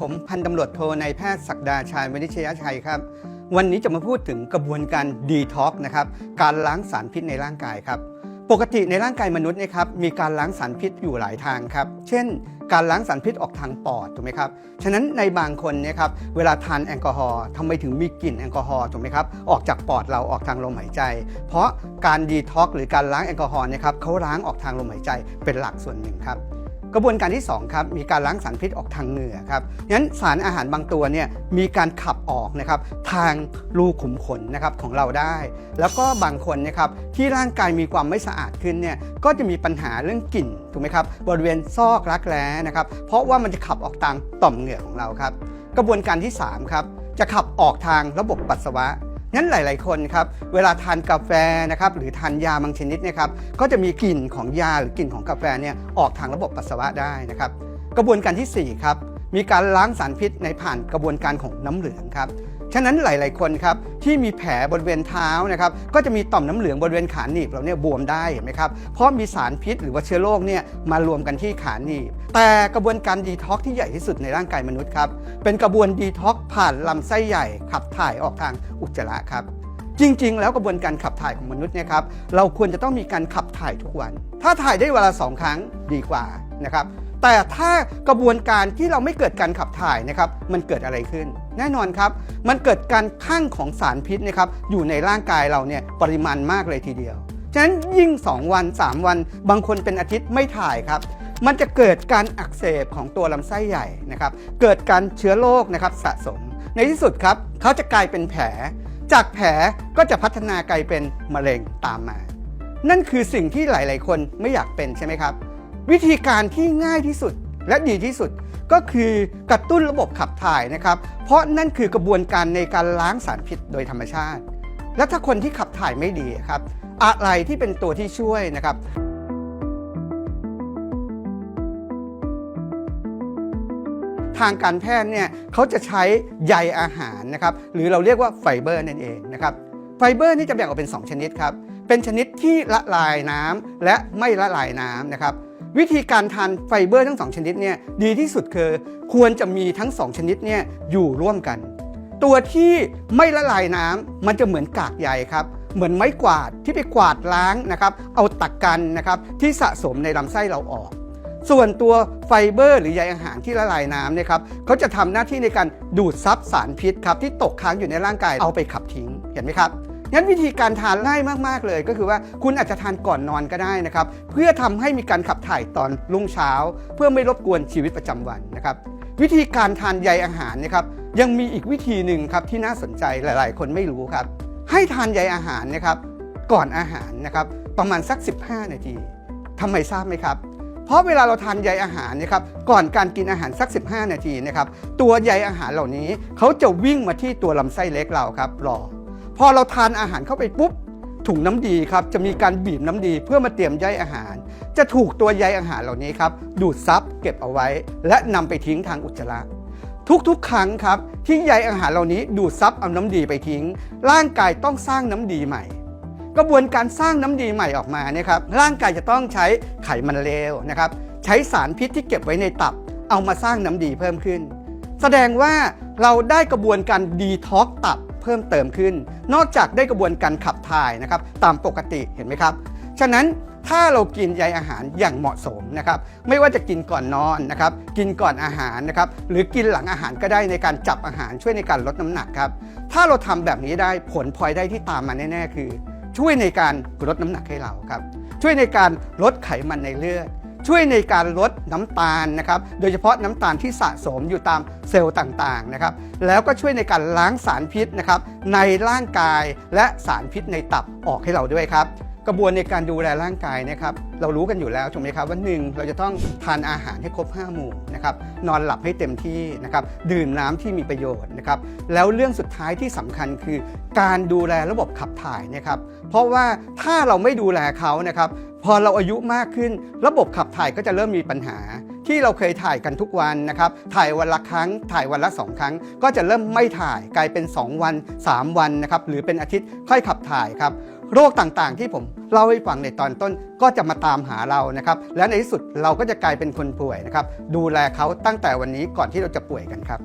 ผมพันตำรวจโทนายแพทย์ศักดาชาญวณิชยชัยครับ วันนี้จะมาพูดถึงกระบวนการดีท็อกนะครับการล้างสารพิษในร่างกายครับ ปกติในร่างกายมนุษย์นยครับมีการล้างสารพิษอยู่หลายทางครับ เช่น การล้างสารพิษออกทางปอดถูกไหมครับฉะนั้นในบางคนนี่ยครับเวลาทานแอลกอฮอล์ทำไมถึงมีกลิ่นแอลกอฮอล์ถูกไหมครับออกจากปอดเราออกทางลมหายใจ เพราะการดีท็อกหรือการล้างแอลกอฮอล์นยครับเขาล้างออกทางลมหายใจเป็นหลักส่วนหนึ่งครับ กระบวนการที่2ครับมีการล้างสารพิษออกทางเหงื่อครับงั้นสารอาหารบางตัวเนี่ยมีการขับออกนะครับทางรูขุมขนนะครับของเราได้ แล้วก็บางคนนะครับที่ร่างกายมีความไม่สะอาดขึ้นเนี่ยก็จะมีปัญหาเรื่องกลิ่นถูกไหมครับบริเวณซอกรักแร้นะครับเพราะว่ามันจะขับออกทางต่อมเหงื่อของเราครับกระบวนการที่3ครับจะขับออกทางระบบปัสสาวะ งั้นหลาย ๆ คนครับเวลาทานกาแฟนะครับหรือทานยาบางชนิดนะครับก็จะมีกลิ่นของยาหรือกลิ่นของกาแฟเนี่ยออกทางระบบปัสสาวะได้นะครับกระบวนการที่4ครับมีการล้างสารพิษในผ่านกระบวนการของน้ำเหลืองครับ ฉะนั้นหลาย ๆ คนครับที่มีแผลบริเวณเท้านะครับก็จะมีต่อมน้ำเหลืองบริเวณขาหนีบเราเนี่ยบวมได้เห็นไหมครับเพราะมีสารพิษหรือว่าเชื้อโรคเนี่ยมารวมกันที่ขาหนีบ แต่กระบวนการดีท็อกที่ใหญ่ที่สุดในร่างกายมนุษย์ครับเป็นกระบวนดีท็อกผ่านลำไส้ใหญ่ขับถ่ายออกทางอุจจาระครับจริง ๆ แล้วกระบวนการขับถ่ายของมนุษย์เนี่ยครับเราควรจะต้องมีการขับถ่ายทุกวัน ถ้าถ่ายได้เวลาสองครั้งดีกว่านะครับ แต่ถ้ากระบวนการที่เราไม่เกิดการขับถ่ายนะครับมันเกิดอะไรขึ้น แน่นอนครับมันเกิดการข้างของสารพิษนะครับอยู่ในร่างกายเราเนี่ยปริมาณมากเลยทีเดียวฉะนั้นยิ่ง 2 วัน 3 วัน บางคนเป็นอาทิตย์ไม่ถ่ายครับมันจะเกิดการอักเสบของตัวลำไส้ใหญ่นะครับเกิดการเชื้อโรคนะครับสะสม ในที่สุดครับเขาจะกลายเป็นแผล จากแผลก็จะพัฒนากลายเป็นมะเร็งตามมา นั่นคือสิ่งที่หลาย ๆ คนไม่อยากเป็นใช่ไหมครับ วิธีการที่ง่ายที่สุดและดีที่สุดก็คือกระตุ้นระบบขับถ่ายนะครับ เพราะนั่นคือกระบวนการในการล้างสารพิษโดยธรรมชาติ และถ้าคนที่ขับถ่ายไม่ดีครับ อะไรที่เป็นตัวที่ช่วยนะครับทางการแพทย์เนี่ยเขาจะใช้ใยอาหารนะครับหรือเราเรียกว่าไฟเบอร์นั่นเองนะครับไฟเบอร์นี่จะแบ่งออกเป็น 2 ชนิดครับ เป็นชนิดที่ละลายน้ำและไม่ละลายน้ำนะครับ วิธีการทานไฟเบอร์ทั้ง 2 ชนิดเนี่ยดีที่สุดคือควรจะมีทั้ง 2 ชนิดเนี่ยอยู่ร่วมกัน ตัวที่ไม่ละลายน้ำมันจะเหมือนกากใยครับ เหมือนไม้กวาดที่ไปกวาดล้างนะครับเอาตักกันนะครับที่สะสมในลำไส้เราออก ส่วนตัวไฟเบอร์หรือใยอาหารที่ละลายน้ำเนี่ยครับเขาจะทำหน้าที่ในการดูดซับสารพิษครับที่ตกค้างอยู่ในร่างกายเอาไปขับทิ้งเห็นไหมครับ งั้นวิธีการทานง่ายมากๆเลย ก็คือว่าคุณอาจจะทานก่อนนอนก็ได้นะครับเพื่อทำให้มีการขับถ่ายตอนรุ่งเช้า เพื่อไม่รบกวนชีวิตประจำวันนะครับวิธีการทานใยอาหารนะครับยังมีอีกวิธีหนึ่งครับที่น่าสนใจหลายๆ คนไม่รู้ครับ ให้ทานใยอาหารนะครับก่อนอาหารนะครับประมาณสัก 15 นาทีทำไมทราบไหมครับ เพราะเวลาเราทานใยอาหารนะครับก่อนการกินอาหารสัก 15 นาทีนะครับตัวใยอาหารเหล่านี้เขาจะวิ่งมาที่ตัวลำไส้เล็กเราครับรอ พอเราทานอาหารเข้าไปปุ๊บถุงน้ำดีครับจะมีการบีบน้ำดีเพื่อมาเตรียมใยอาหาร จะถูกตัวใยอาหารเหล่านี้ครับดูดซับเก็บเอาไว้ และนำไปทิ้งทางอุจจาระทุกๆ ครั้งครับที่ใยอาหารเหล่านี้ดูดซับเอาน้ำดีไปทิ้ง ร่างกายต้องสร้างน้ำดีใหม่ กระบวนการสร้างน้ำดีใหม่ออกมาเนี่ยครับร่างกายจะต้องใช้ไขมันเลวนะครับใช้สารพิษที่เก็บไว้ในตับ เอามาสร้างน้ำดีเพิ่มขึ้น แสดงว่าเราได้กระบวนการดีท็อกตับ เพิ่มเติมขึ้น นอกจากได้กระบวนการขับถ่ายนะครับตามปกติเห็นไหมครับ ฉะนั้นถ้าเรากินใยอาหารอย่างเหมาะสมนะครับไม่ว่าจะกินก่อนนอนนะครับกินก่อนอาหารนะครับหรือกินหลังอาหารก็ได้ในการจับอาหารช่วยในการลดน้ำหนักครับถ้าเราทำแบบนี้ได้ผลพลอยได้ที่ตามมาแน่ ๆ คือ ช่วยในการลดน้ำหนักให้เราครับช่วยในการลดไขมันในเลือด ช่วยในการลดน้ำตาลนะครับ โดยเฉพาะน้ำตาลที่สะสมอยู่ตามเซลล์ต่างๆนะครับ แล้วก็ช่วยในการล้างสารพิษนะครับในร่างกายและสารพิษในตับออกให้เราด้วยครับ ระบวนในการดูแลร่างกายนะครับเรารู้กันอยู่แล้วถูกไหมครับว่าหนึ่งเราจะต้องทานอาหารให้ครบ 5 หมู่นะครับนอนหลับให้เต็มที่นะครับดื่มน้ำที่มีประโยชน์นะครับแล้วเรื่องสุดท้ายที่สำคัญคือ การดูแลระบบขับถ่ายนะครับเพราะว่าถ้าเราไม่ดูแลเขานะครับพอเราอายุมากขึ้น ระบบขับถ่ายก็จะเริ่มมีปัญหาที่เราเคยถ่ายกันทุกวันนะครับ ถ่ายวันละครั้ง ถ่ายวันละ 2 ครั้ง ก็จะเริ่มไม่ถ่ายกลายเป็น 2 วัน 3 วันนะครับ หรือเป็นอาทิตย์ค่อยขับถ่ายครับ โรคต่างๆ ที่ผมเล่าให้ฟังในตอนต้นก็จะมาตามหาเรานะครับ และในที่สุดเราก็จะกลายเป็นคนป่วยนะครับ ดูแลเขาตั้งแต่วันนี้ก่อนที่เราจะป่วยกันครับ